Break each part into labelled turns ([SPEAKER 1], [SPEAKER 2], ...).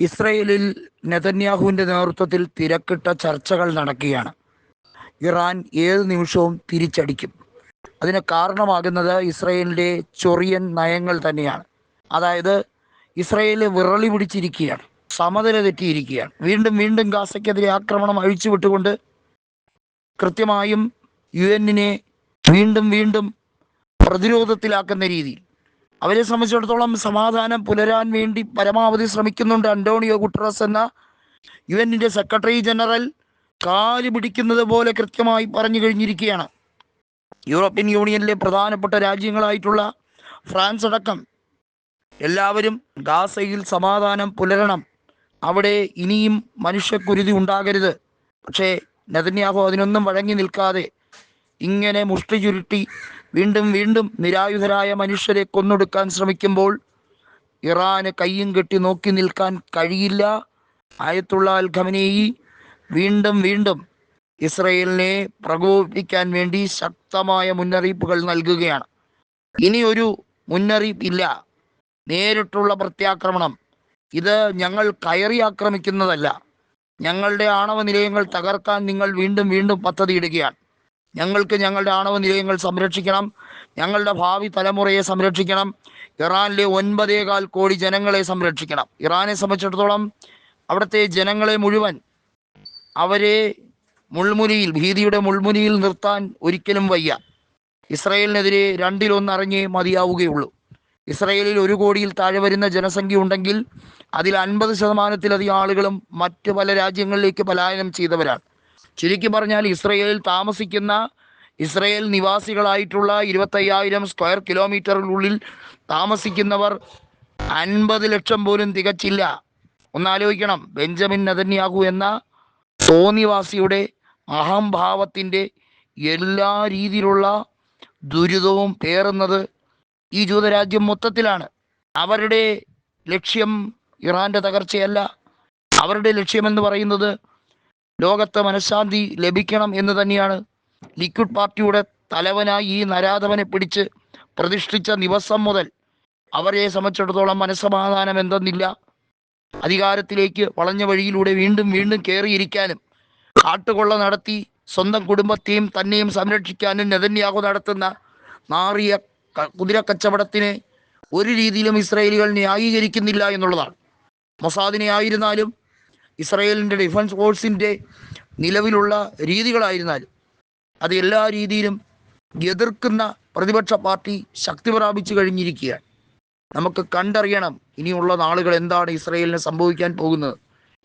[SPEAKER 1] ഇസ്രയേലിൽ നെതന്യാഹുവിന്റെ നേതൃത്വത്തിൽ തിരക്കിട്ട ചർച്ചകൾ നടക്കുകയാണ്. ഇറാൻ ഏത് നിമിഷവും തിരിച്ചടിക്കും. അതിന് കാരണമാകുന്നത് ഇസ്രയേലിന്റെ ചൊറിയൻ നയങ്ങൾ തന്നെയാണ്. അതായത് ഇസ്രയേൽ വിറളി പിടിച്ചിരിക്കുകയാണ്. സമനില തെറ്റിയിരിക്കുകയാണ്. വീണ്ടും വീണ്ടും ഗാസയ്ക്കെതിരെ ആക്രമണം അഴിച്ചുവിട്ടുകൊണ്ട് കൃത്യമായും യു എന്നിനെ വീണ്ടും വീണ്ടും പ്രതിരോധത്തിലാക്കുന്ന രീതിയിൽ അവരെ സംബന്ധിച്ചിടത്തോളം സമാധാനം പുലരാൻ വേണ്ടി പരമാവധി ശ്രമിക്കുന്നുണ്ട് അന്റോണിയോ ഗുട്ടറസ് എന്ന യു എന്നിന്റെ സെക്രട്ടറി ജനറൽ. കാൽ പിടിക്കുന്നത് പോലെ കൃത്യമായി പറഞ്ഞു കഴിഞ്ഞിരിക്കുകയാണ്. യൂറോപ്യൻ യൂണിയനിലെ പ്രധാനപ്പെട്ട രാജ്യങ്ങളായിട്ടുള്ള ഫ്രാൻസ് അടക്കം. എല്ലാവരും ഗാസയിൽ സമാധാനം പുലരണം. അവിടെ ഇനിയും മനുഷ്യക്കുരുതി ഉണ്ടാകരുത്. പക്ഷേ നെതന്യാഹു അതിനൊന്നും വഴങ്ങി നിൽക്കാതെ ഇങ്ങനെ മുഷ്ടി ചുരുട്ടി വീണ്ടും വീണ്ടും നിരായുധരായ മനുഷ്യരെ കൊന്നൊടുക്കാൻ ശ്രമിക്കുമ്പോൾ ഇറാന് കയ്യും കെട്ടി നോക്കി നിൽക്കാൻ കഴിയില്ല. Ayatollah al Khamenei. വീണ്ടും വീണ്ടും ഇസ്രയേലിനെ പ്രകോപിപ്പിക്കാൻ വേണ്ടി ശക്തമായ മുന്നറിയിപ്പുകൾ നൽകുകയാണ്. ഇനി ഒരു മുന്നറിയിപ്പില്ല നേരിട്ടുള്ള പ്രത്യാക്രമണം. ഇത് ഞങ്ങൾ കയറി ആക്രമിക്കുന്നതല്ല. ഞങ്ങളുടെ ആണവ നിലയങ്ങൾ തകർക്കാൻ നിങ്ങൾ വീണ്ടും വീണ്ടും പദ്ധതിയിടുകയാണ്. ഞങ്ങൾക്ക് ഞങ്ങളുടെ ആണവ നിലയങ്ങൾ സംരക്ഷിക്കണം. ഞങ്ങളുടെ ഭാവി തലമുറയെ സംരക്ഷിക്കണം. ഇറാനിലെ ഒൻപതേകാൽ കോടി ജനങ്ങളെ സംരക്ഷിക്കണം. ഇറാനെ സംബന്ധിച്ചിടത്തോളം അവിടുത്തെ ജനങ്ങളെ മുഴുവൻ അവരെ മുൾമുനിയിൽ ഭീതിയുടെ മുൾമുനിയിൽ നിർത്താൻ ഒരിക്കലും വയ്യ. ഇസ്രയേലിനെതിരെ രണ്ടിലൊന്ന് അറിഞ്ഞേ മതിയാവുകയുള്ളൂ. ഇസ്രയേലിൽ ഒരു കോടിയിൽ താഴെ വരുന്ന ജനസംഖ്യ ഉണ്ടെങ്കിൽ അതിൽ അൻപത് ശതമാനത്തിലധികം ആളുകളും മറ്റ് പല രാജ്യങ്ങളിലേക്ക് പലായനം ചെയ്തവരാണ്. ചുരുക്കി പറഞ്ഞാൽ ഇസ്രയേലിൽ താമസിക്കുന്ന ഇസ്രയേൽ നിവാസികളായിട്ടുള്ള ഇരുപത്തയ്യായിരം സ്ക്വയർ കിലോമീറ്ററിനുള്ളിൽ താമസിക്കുന്നവർ അൻപത് ലക്ഷം പോലും തികച്ചില്ല. ഒന്നാലോചിക്കണം. ബെഞ്ചമിൻ നദന്യാഹു എന്ന തോന്നിവാസിയുടെ അഹംഭാവത്തിന്റെ എല്ലാ രീതിയിലുള്ള ദുരിതവും പേറുന്നത് ഈ ജൂതരാജ്യം മൊത്തത്തിലാണ്. അവരുടെ ലക്ഷ്യം ഇറാന്റെ തകർച്ചയല്ല. അവരുടെ ലക്ഷ്യമെന്ന് പറയുന്നത് ലോകത്ത് മനഃശാന്തി ലഭിക്കണം എന്ന് തന്നെയാണ്. ലിക്വിഡ് പാർട്ടിയുടെ തലവനായി ഈ നരാധവനെ പിടിച്ച് പ്രതിഷ്ഠിച്ച ദിവസം മുതൽ അവരെ സംബന്ധിച്ചിടത്തോളം മനസ്സമാധാനം എന്തെന്നില്ല. അധികാരത്തിലേക്ക് വളഞ്ഞ വഴിയിലൂടെ വീണ്ടും വീണ്ടും കയറിയിരിക്കാനും കാട്ടുകൊള്ള നടത്തി സ്വന്തം കുടുംബത്തെയും തന്നെയും സംരക്ഷിക്കാനും നെതന്യാഹു നടത്തുന്ന നാറിയ കുതിര കുതിരക്കച്ചവടത്തിനെ ഒരു രീതിയിലും ഇസ്രയേലികൾ ന്യായീകരിക്കുന്നില്ല എന്നുള്ളതാണ്. മൊസാദിനെ ആയിരുന്നാലും ഇസ്രായേലിന്റെ ഡിഫൻസ് ഫോഴ്സിന്റെ നിലവിലുള്ള രീതികളായിരുന്നാലും അത് എല്ലാ രീതിയിലും എതിർക്കുന്ന പ്രതിപക്ഷ പാർട്ടി ശക്തി പ്രാപിച്ചു കഴിഞ്ഞിരിക്കുകയാണ്. നമുക്ക് കണ്ടറിയണം ഇനിയുള്ള നാളുകൾ എന്താണ് ഇസ്രയേലിന് സംഭവിക്കാൻ പോകുന്നത്.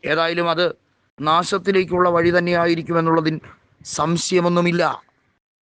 [SPEAKER 1] ഏതായാലും അത് നാശത്തിലേക്കുള്ള വഴി തന്നെയായിരിക്കുമെന്നുള്ളതിൽ സംശയമൊന്നുമില്ല.